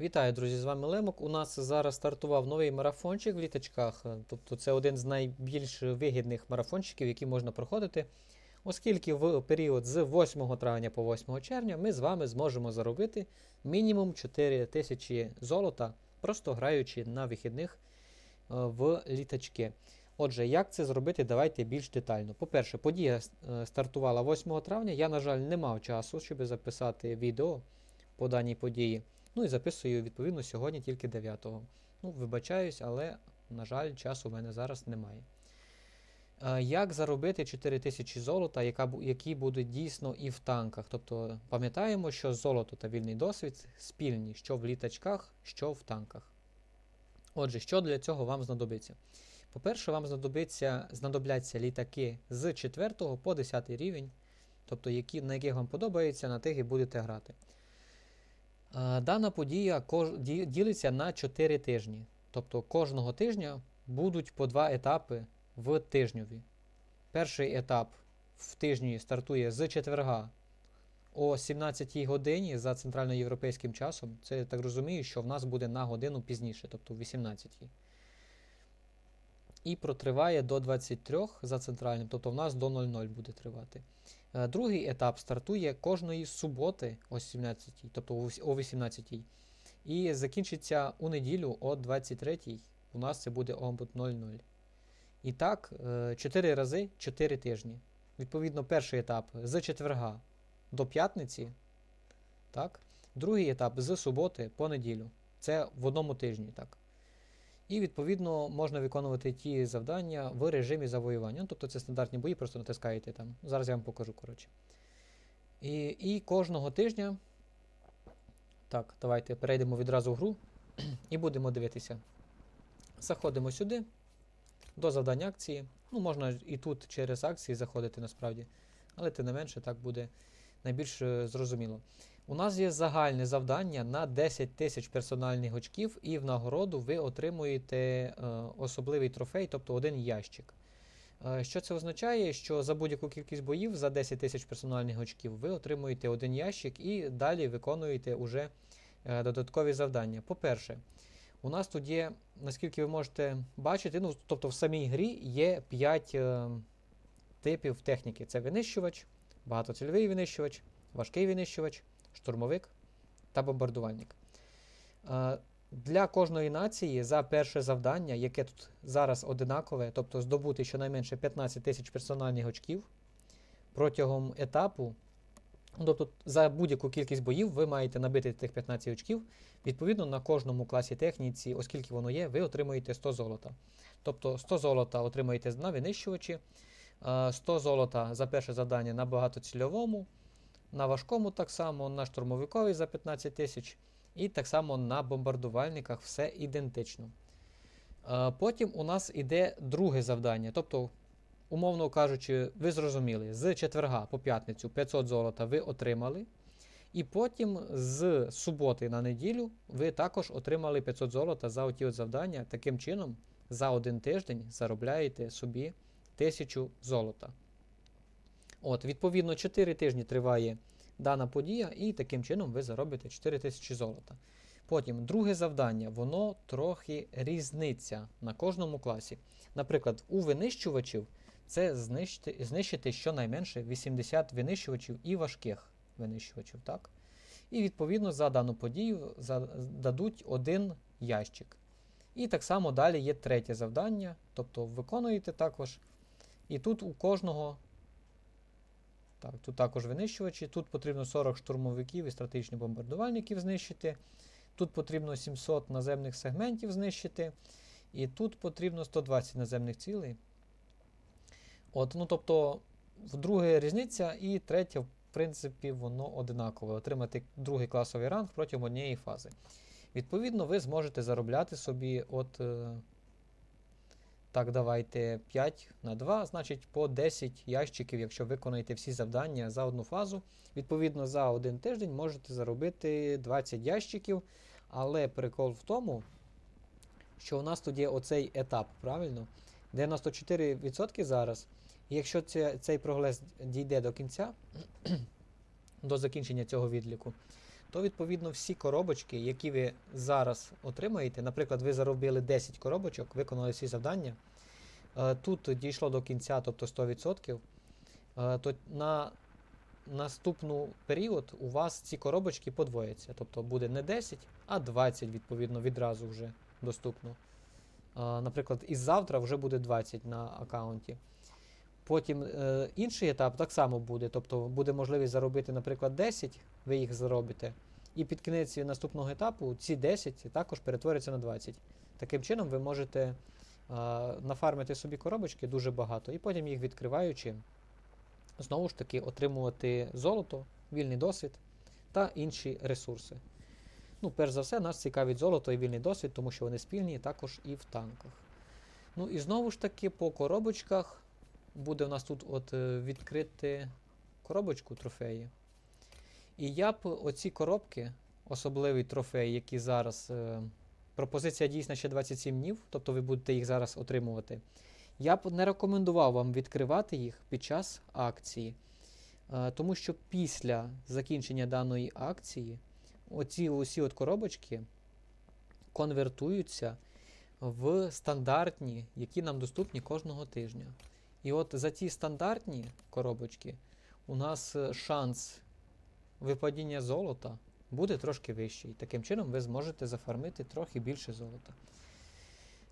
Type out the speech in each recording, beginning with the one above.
Вітаю, друзі! З вами Лемок. У нас зараз стартував новий марафончик в літачках. Тобто це один з найбільш вигідних марафончиків, які можна проходити, оскільки в період з 8 травня по 8 червня ми з вами зможемо заробити мінімум 4 тисячі золота, просто граючи на вихідних е, в літачки. Отже, як це зробити, давайте більш детально. По-перше, подія е, стартувала 8 травня. Я, на жаль, не мав часу, щоб записати відео по даній події. Ну і записую відповідно сьогодні тільки 9-го. Ну, вибачаюсь, але, на жаль, часу в мене зараз немає. Е, Як заробити 4000 золота, яка, які будуть дійсно і в танках? Тобто пам'ятаємо, що золото та вільний досвід спільні, що в літачках, що в танках. Отже, що для цього вам знадобиться? По-перше, вам знадобиться, знадобляться літаки з 4 по 10 рівень, тобто які, на яких вам подобається, на тих і будете грати. Е, Дана подія ділиться на 4 тижні. Тобто кожного тижня будуть по два етапи в тижньові. Перший етап в тижні стартує з четверга о 17 годині за центральноєвропейським часом. Це я так розумію, що в нас буде на годину пізніше, тобто в 18. І протриває до 23 за центральним, тобто в нас до 00 буде тривати. Е, Другий етап стартує кожної суботи о 17, тобто о віс- 18. І закінчиться у неділю о 23. У нас це буде о 00. І так, 4 рази 4 тижні. Відповідно, перший етап з четверга до п'ятниці. Так? Другий етап з суботи по неділю. Це в одному тижні. так. І відповідно можна виконувати ті завдання в режимі завоювання. Ну, тобто це стандартні бої, просто натискаєте там. Зараз я вам покажу, коротше. І, і кожного тижня. Так, давайте перейдемо відразу в гру і будемо дивитися. Заходимо сюди до завдань акції. Ну, можна і тут через акції заходити насправді, але тим не менше так буде найбільш е, зрозуміло. У нас є загальне завдання на 10 тисяч персональних очків, і в нагороду ви отримуєте е, особливий трофей, тобто один ящик. Е, Що це означає? Що за будь-яку кількість боїв за 10 тисяч персональних очків ви отримуєте один ящик і далі виконуєте уже е, додаткові завдання. По-перше, у нас тут є, наскільки ви можете бачити, ну, тобто в самій грі є 5 е, типів техніки: це винищувач, багатоцільовий винищувач, важкий винищувач, штурмовик та бомбардувальник. Е, Для кожної нації за перше завдання, яке тут зараз одинакове, тобто здобути щонайменше 15 тисяч персональних очків протягом етапу, ну, тобто за будь-яку кількість боїв ви маєте набити тих 15 очків. Відповідно, на кожному класі техніці, оскільки воно є, ви отримуєте 100 золота. Тобто 100 золота отримаєте на винищувачі, е, 100 золота за перше завдання на багатоцільовому, на важкому так само, на штурмовиковій за 15 тисяч, і так само на бомбардувальниках все ідентично. Е, Потім у нас іде друге завдання. Тобто, умовно кажучи, ви зрозуміли, з четверга по п'ятницю 500 золота ви отримали. І потім з суботи на неділю ви також отримали 500 золота за оті от завдання. Таким чином, за один тиждень заробляєте собі 1000 золота. От, відповідно, 4 тижні триває дана подія, і таким чином ви заробите 4000 золота. Потім друге завдання, воно трохи різниця на кожному класі. Наприклад, у винищувачів це знищити, знищити щонайменше 80 винищувачів і важких винищувачів. Так? І відповідно за дану подію дадуть один ящик. І так само далі є третє завдання, тобто виконуєте також. І тут у кожного. Так, тут також винищувачі. Тут потрібно 40 штурмовиків і стратегічних бомбардувальників знищити. Тут потрібно 700 наземних сегментів знищити. І тут потрібно 120 наземних цілей. От, ну тобто, вдруге різниця, і третє, в принципі, воно одинакове. Отримати другий класовий ранг протягом однієї фази. Відповідно, ви зможете заробляти собі от. Так, давайте 5 на 2, значить по 10 ящиків, якщо виконаєте всі завдання за одну фазу. Відповідно, за один тиждень можете заробити 20 ящиків. Але прикол в тому, що у нас тут є оцей етап, правильно? 94% зараз. Якщо це, цей прогрес дійде до кінця, до закінчення цього відліку, то відповідно всі коробочки, які ви зараз отримаєте, наприклад, ви заробили 10 коробочок, виконали всі завдання. е, Тут дійшло до кінця, тобто 100%, е, то на наступну період у вас ці коробочки подвояться. Тобто буде не 10, а 20, відповідно, відразу вже доступно. Е, Наприклад, із завтра вже буде 20 на аккаунті. Потім е, інший етап так само буде. Тобто буде можливість заробити, наприклад, 10, ви їх заробите. І під кінець наступного етапу ці 10 також перетворяться на 20. Таким чином ви можете е, нафармити собі коробочки дуже багато, і потім їх відкриваючи, знову ж таки отримувати золото, вільний досвід та інші ресурси. Ну, перш за все, нас цікавить золото і вільний досвід, тому що вони спільні також і в танках. Ну і знову ж таки по коробочках буде у нас тут от е, відкрити коробочку трофеї. І я б оці коробки, особливий трофей, які зараз. Е, пропозиція дійсна ще 27 днів, тобто ви будете їх зараз отримувати. Я б не рекомендував вам відкривати їх під час акції, е, тому що після закінчення даної акції оці усі от коробочки конвертуються в стандартні, які нам доступні кожного тижня. І от за ці стандартні коробочки у нас е, шанс випадіння золота буде трошки вищий. Таким чином ви зможете зафармити трохи більше золота.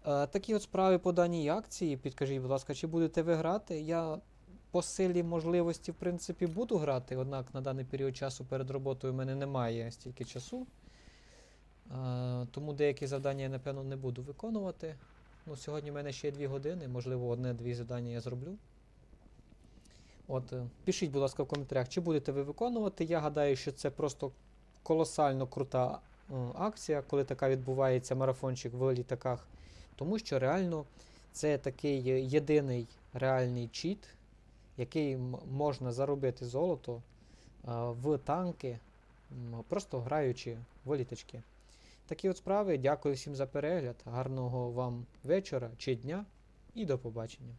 Е, такі от справи по даній акції. Підкажіть, будь ласка, чи будете ви грати? Я по силі можливості, в принципі, буду грати, однак на даний період часу перед роботою в мене немає стільки часу. Е, тому деякі завдання я, напевно, не буду виконувати. Ну, сьогодні в мене ще є 2 години, можливо, одне-дві завдання я зроблю. От, е, пишіть, будь ласка, в коментарях, чи будете ви виконувати. Я гадаю, що це просто колосально крута е, акція, коли така відбувається марафончик в літаках. Тому що реально це такий е, єдиний реальний чіт, який можна заробити золото в танки, просто граючи в літачки. Такі от справи. Дякую всім за перегляд. Гарного вам вечора чи дня і до побачення.